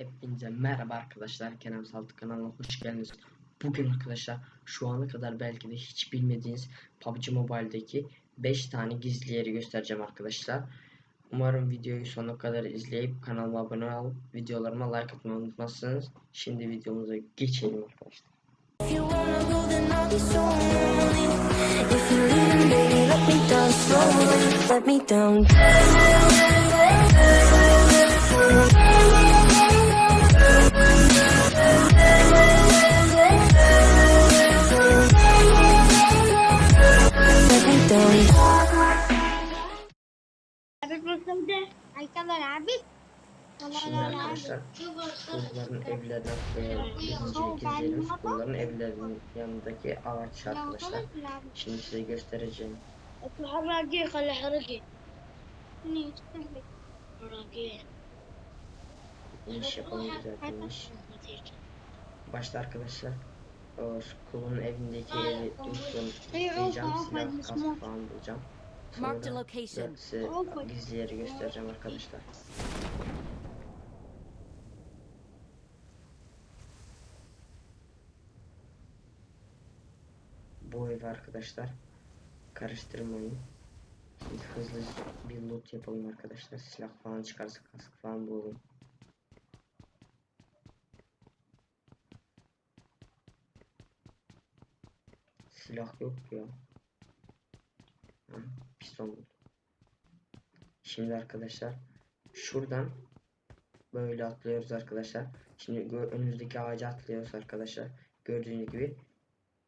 Hepinize merhaba arkadaşlar. Kenan Saltık kanalına hoş geldiniz. Bugün arkadaşlar şu ana kadar belki de hiç bilmediğiniz PUBG Mobile'deki 5 tane gizli yeri göstereceğim arkadaşlar. Umarım videoyu sonuna kadar izleyip kanalıma abone olup videolarıma like atmayı unutmazsınız. Şimdi videomuza geçelim arkadaşlar. If Rabbit Mustafa Aykalar abi. Şimdi arkadaşlar kızların evlerine atlayan birinci gizlerimiz bunların evlerinin yanındaki ağaç arkadaşlar. Şimdi size göstereceğim. حرقي خلي حرقي حرقي İniş yapalım güzel bir iniş. Başta arkadaşlar o kulun evindeki evi tutlayacağım silah kask falan bulacağım. Marked a Sonra location. size gizli yeri göstereceğim arkadaşlar. Bu ev arkadaşlar karıştırmayın. Şimdi hızlı bir loot yapalım arkadaşlar. Silah falan çıkarsa kask falan bulalım. Silah yok ya. Buldum. Şimdi arkadaşlar şuradan böyle atlıyoruz arkadaşlar. Şimdi önümüzdeki ağaca atlıyoruz arkadaşlar. Gördüğünüz gibi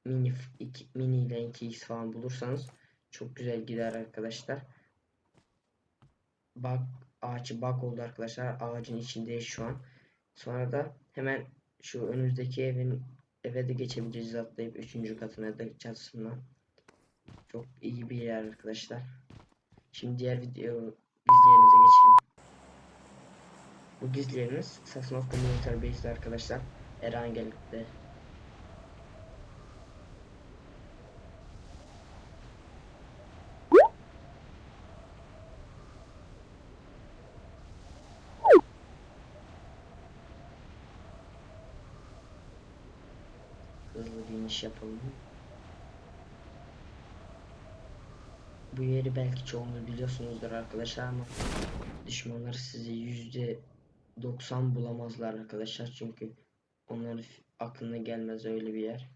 mini iki, mini ile 2x falan bulursanız çok güzel gider arkadaşlar. Bak ağaç bak oldu arkadaşlar. Ağacın içindeyiz şu an. Sonra da hemen şu önümüzdeki evin eve de geçebiliriz atlayıp 3. katına da çatısına. Çok iyi bir yer arkadaşlar. Şimdi diğer video gizli yerimize geçelim. Bu gizli yerimiz Sasnovka Military Base'de arkadaşlar. Erangel'de. Hızlı bir iniş yapalım. Bu yeri belki çoğunuz biliyorsunuzdur arkadaşlar ama düşmanlar sizi yüzde 90 bulamazlar arkadaşlar çünkü onların aklına gelmez öyle bir yer.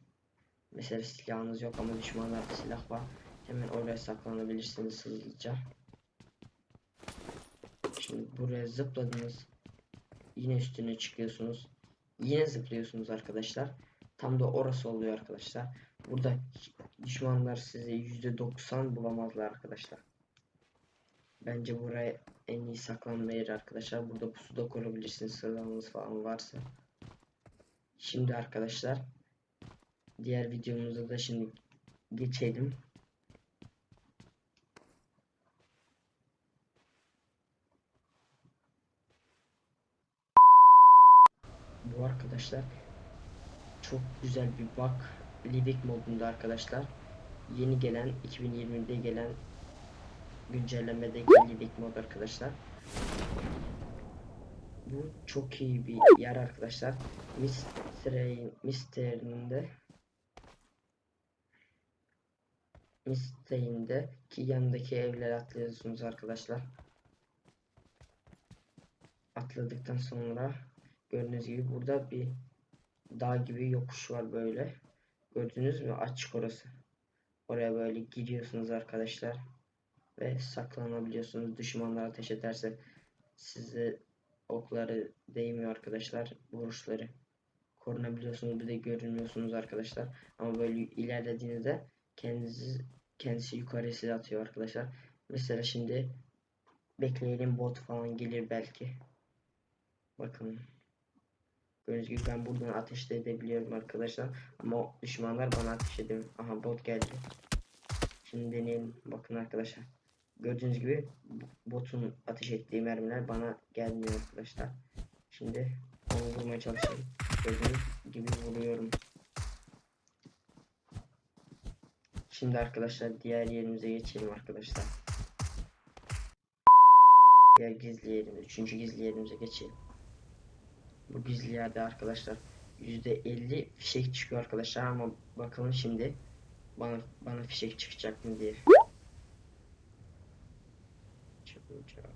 Mesela silahınız yok ama düşmanlarda silah var. Hemen oraya saklanabilirsiniz hızlıca. Şimdi buraya zıpladınız. Yine üstüne çıkıyorsunuz. Yine zıplıyorsunuz arkadaşlar. Tam da orası oluyor arkadaşlar. Burada düşmanlar sizi %90 bulamazlar arkadaşlar. Bence buraya en iyi saklanma yeri arkadaşlar. Burada pusu da kurabilirsiniz silahınız falan varsa. Şimdi arkadaşlar diğer videomuzda da şimdi geçelim. Bu arkadaşlar çok güzel bir bak Livik modunda arkadaşlar. Yeni gelen 2020'de gelen güncellemedeki Livik mod arkadaşlar. Bu çok iyi bir yer arkadaşlar. Mystery, Mystery'inde Mystery'inde ki yanındaki evlere atlıyorsunuz arkadaşlar. Atladıktan sonra gördüğünüz gibi burada bir dağ gibi yokuş var böyle. Gördünüz mü? Açık orası. Oraya böyle giriyorsunuz arkadaşlar. Ve saklanabiliyorsunuz. Düşmanlar ateş ederse size okları değmiyor arkadaşlar. Vuruşları. Korunabiliyorsunuz. Bir de görünmüyorsunuz arkadaşlar. Ama böyle ilerlediğinizde kendinizi kendisi yukarı size atıyor arkadaşlar. Mesela şimdi bekleyelim bot falan gelir belki. Bakın. Gördüğünüz gibi ben buradan ateş de edebiliyorum arkadaşlar. Ama düşmanlar bana ateş edemiyor. Aha bot geldi. Şimdi deneyelim. Bakın arkadaşlar. Gördüğünüz gibi botun ateş ettiği mermiler bana gelmiyor arkadaşlar. Şimdi onu vurmaya çalışayım. Gördüğünüz gibi vuruyorum. Şimdi arkadaşlar diğer yerimize geçelim arkadaşlar. Diğer gizli yerimize, üçüncü gizli yerimize geçelim. Bu gizli yerde arkadaşlar. %50 fişek çıkıyor arkadaşlar ama bakalım şimdi bana bana fişek çıkacak mı diye. Çıkacak.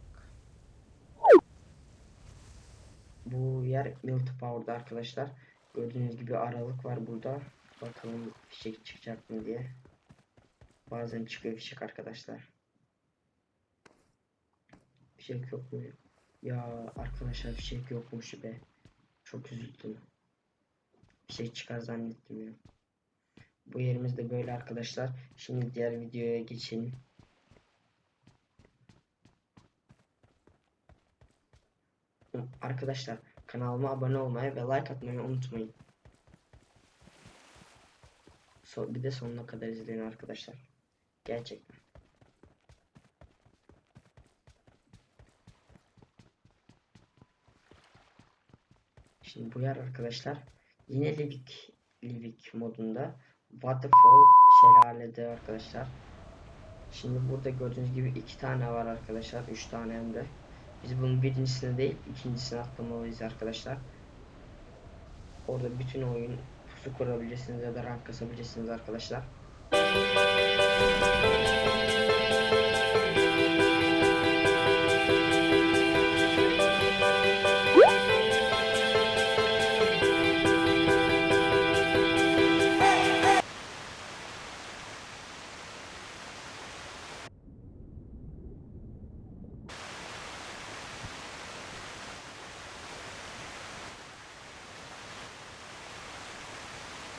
Bu yer Milty Power'da arkadaşlar. Gördüğünüz gibi aralık var burada. Bakalım fişek çıkacak mı diye. Bazen çıkıyor fişek arkadaşlar. Fişek yok mu? Ya arkadaşlar fişek yokmuş be. Çok üzüldüm. Fişek çıkar zannettim ya. Bu yerimiz de böyle arkadaşlar. Şimdi diğer videoya geçelim. Arkadaşlar kanalıma abone olmayı ve like atmayı unutmayın. Bir de sonuna kadar izleyin arkadaşlar. Gerçekten. Şimdi bu yer arkadaşlar yine Livik Livik modunda Waterfall şelalede arkadaşlar. Şimdi burada gördüğünüz gibi iki tane var arkadaşlar. Üç tane hem de. Biz bunun birincisini değil ikincisini atlamalıyız arkadaşlar. Orada bütün oyun pusu kurabilirsiniz ya da rank kasabilirsiniz arkadaşlar.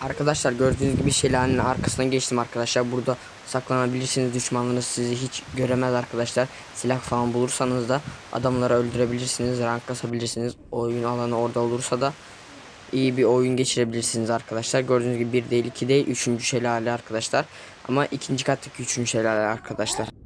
Arkadaşlar gördüğünüz gibi şelalenin arkasına geçtim arkadaşlar. Burada saklanabilirsiniz. Düşmanlarınız sizi hiç göremez arkadaşlar. Silah falan bulursanız da adamları öldürebilirsiniz. Rank kasabilirsiniz. Oyun alanı orada olursa da iyi bir oyun geçirebilirsiniz arkadaşlar. Gördüğünüz gibi bir değil iki değil üçüncü şelale arkadaşlar. Ama ikinci kattaki üçüncü şelale arkadaşlar.